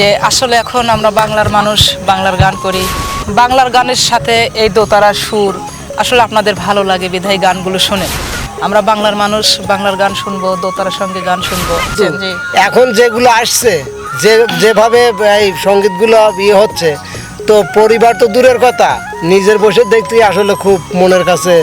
যে আসলে এখন আমরা বাংলার মানুষ বাংলার গান করি। বাংলার গানের সাথে এই দোতারা সুর আসলে আপনাদের ভালো লাগে বিধায় গানগুলো শুনে। আমরা বাংলার মানুষ বাংলার গান শুনব দোতারার সঙ্গে গান শুনব। এখন যেগুলো আসছে যে যেভাবে এই সঙ্গীতগুলো ইয়ে হচ্ছে তো পরিবার তো দূরের কথা নিজের বসে দেখতে আসলে খুব মনের কাছে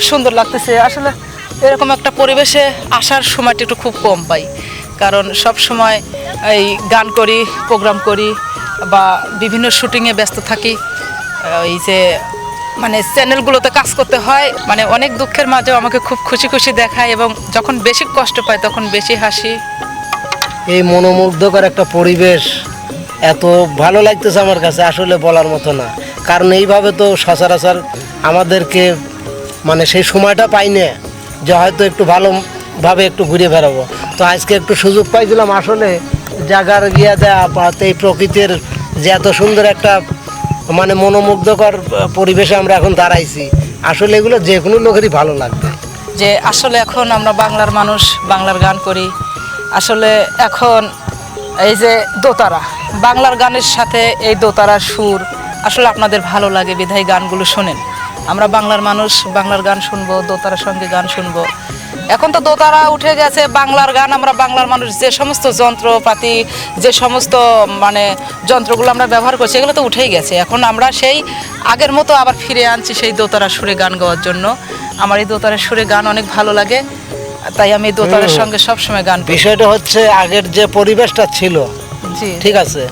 খুব সুন্দর লাগতেছে। আসলে এরকম একটা পরিবেশে আসার সময়টা একটু খুব কম পাই। কারণ সব সময় এই গান করি প্রোগ্রাম করি বা বিভিন্ন শুটিংয়ে ব্যস্ত থাকি। এই যে মানে চ্যানেলগুলোতে কাজ করতে হয় মানে অনেক দুঃখের মাঝেও আমাকে খুব খুশি খুশি দেখায় এবং যখন বেশি কষ্ট পাই তখন বেশি হাসি। এই মনোমুগ্ধকর একটা পরিবেশ এত ভালো লাগতেছে আমার কাছে, আসলে বলার মতো না। কারণ এইভাবে তো সচরাচর আমাদেরকে মানে সেই সময়টা পাই না যে হয়তো একটু ভালোভাবে একটু ঘুরে বেড়াবো। তো আজকে একটু সুযোগ পাইছিলাম আসলে জায়গার গিয়া দেয়া এই প্রকৃতির যে এত সুন্দর একটা মানে মনোমুগ্ধকর পরিবেশে আমরা এখন দাঁড়াইছি, আসলে এগুলো যে কোনো লোকেরই ভালো লাগবে। যে আসলে এখন আমরা বাংলার মানুষ, বাংলার গান করি। আসলে এখন এই যে দোতারা, বাংলার গানের সাথে এই দোতারার সুর, আসলে আপনাদের ভালো লাগে, বিধায় গানগুলো শোনেন। আমরা বাংলার মানুষ বাংলার গান শুনব দোতারার সঙ্গে গান শুনব। এখন তো দোতারা উঠে গেছে বাংলার গান আমরা বাংলার মানুষ যে সমস্ত যন্ত্রপাতি যে সমস্ত মানে যন্ত্রগুলো আমরা ব্যবহার করছি এগুলো তো উঠেই গেছে। এখন আমরা সেই আগের মতো আবার ফিরে আনছি সেই দোতারা সুরে গান গাওয়ার জন্য। আমার এই দোতারা সুরে গান অনেক ভালো লাগে তাই আমি দোতারার সঙ্গে সবসময় গান বিষয়টা হচ্ছে আগের যে পরিবেশটা ছিল ঠিক আছে?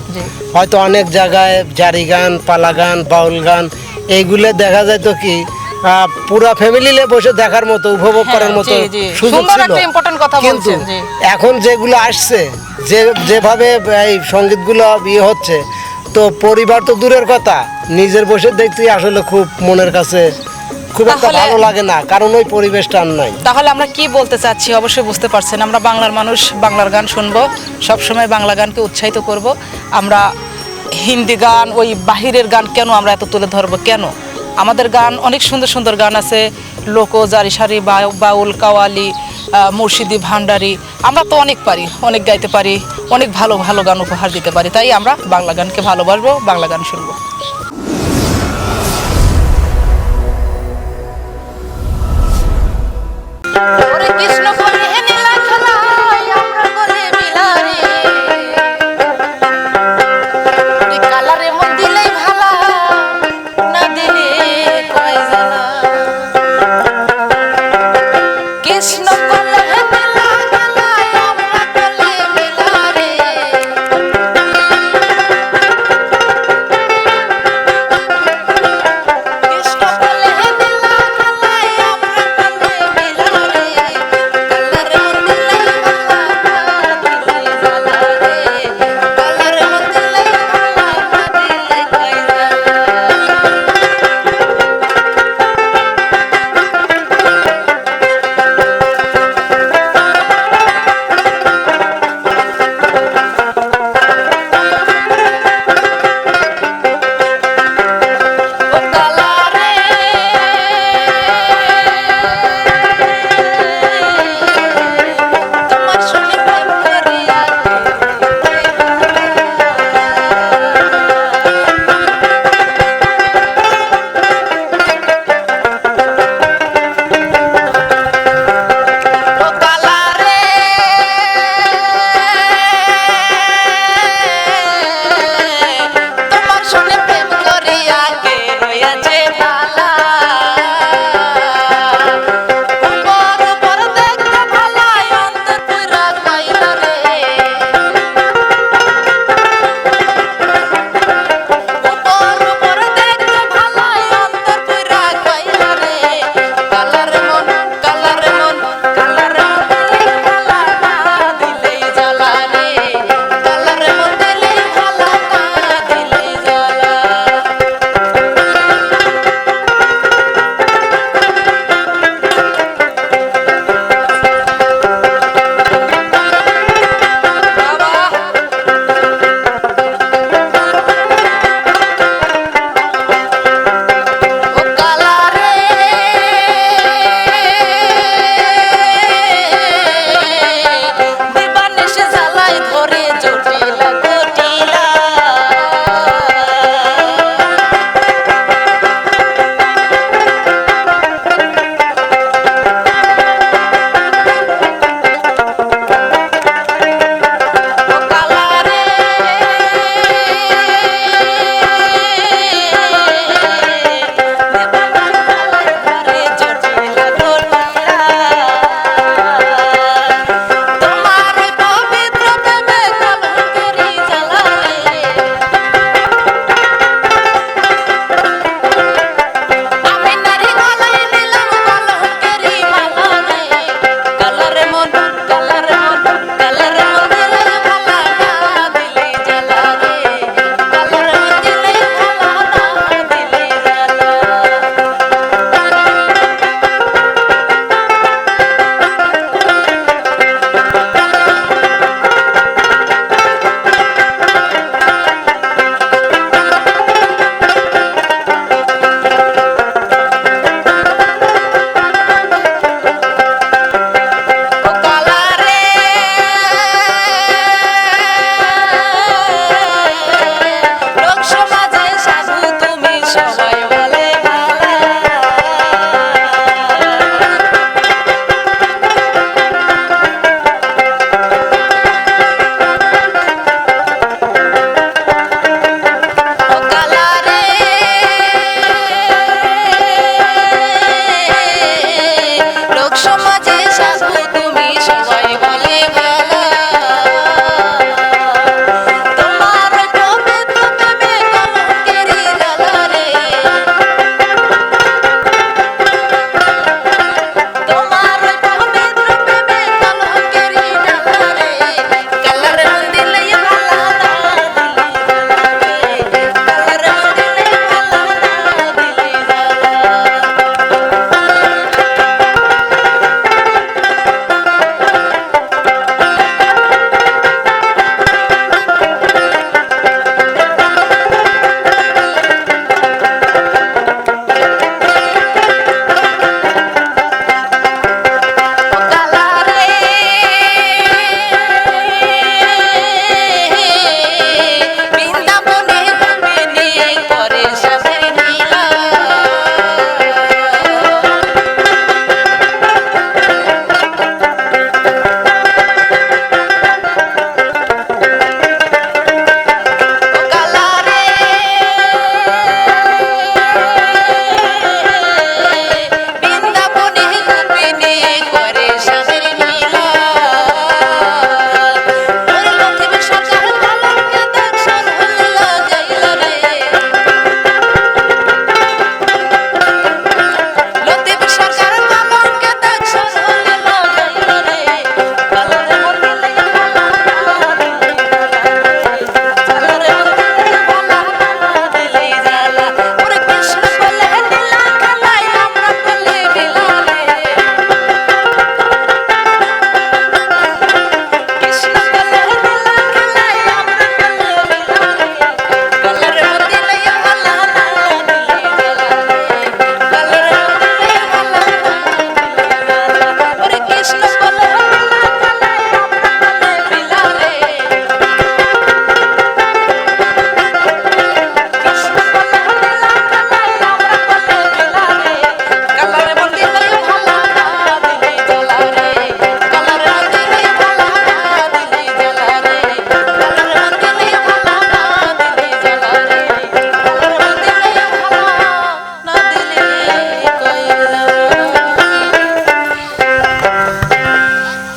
হয়তো অনেক জায়গায় জারি গান পালা গান বাউল গান এইগুলো দেখা যায় তো কি পুরা ফ্যামিলি বসে দেখার মতো উপভোগ হ্যাঁ, করার মতো। সুযোগ ছিল। কিন্তু এখন যেগুলো আসছে যে যেভাবে এই সঙ্গীতগুলো ইয়ে হচ্ছে তো পরিবার তো দূরের কথা নিজের বসে দেখতে আসলে খুব মনের কাছে খুব একটা ভালো লাগে না কারণ ওই পরিবেশটা আর নাই। তাহলে আমরা কি বলতে চাচ্ছি? অবশ্যই বুঝতে পারছেন আমরা বাংলার মানুষ বাংলার গান শুনব সবসময় বাংলা গানকে উৎসাহিত করব। আমরা হিন্দি গান, ওই বাহিরের গান কেন আমরা এত তুলে ধরবো? কেন? আমাদের গান, অনেক সুন্দর সুন্দর গান আছে। লোক জারি সারি বাউল, কাওয়ালি মুর্শিদি, ভান্ডারি। আমরা তো অনেক পারি, অনেক গাইতে পারি, অনেক ভালো ভালো গান উপহার দিতে পারি। তাই আমরা বাংলা গানকে ভালোবাসবো, বাংলা গান শুনব। কৃষ্ণ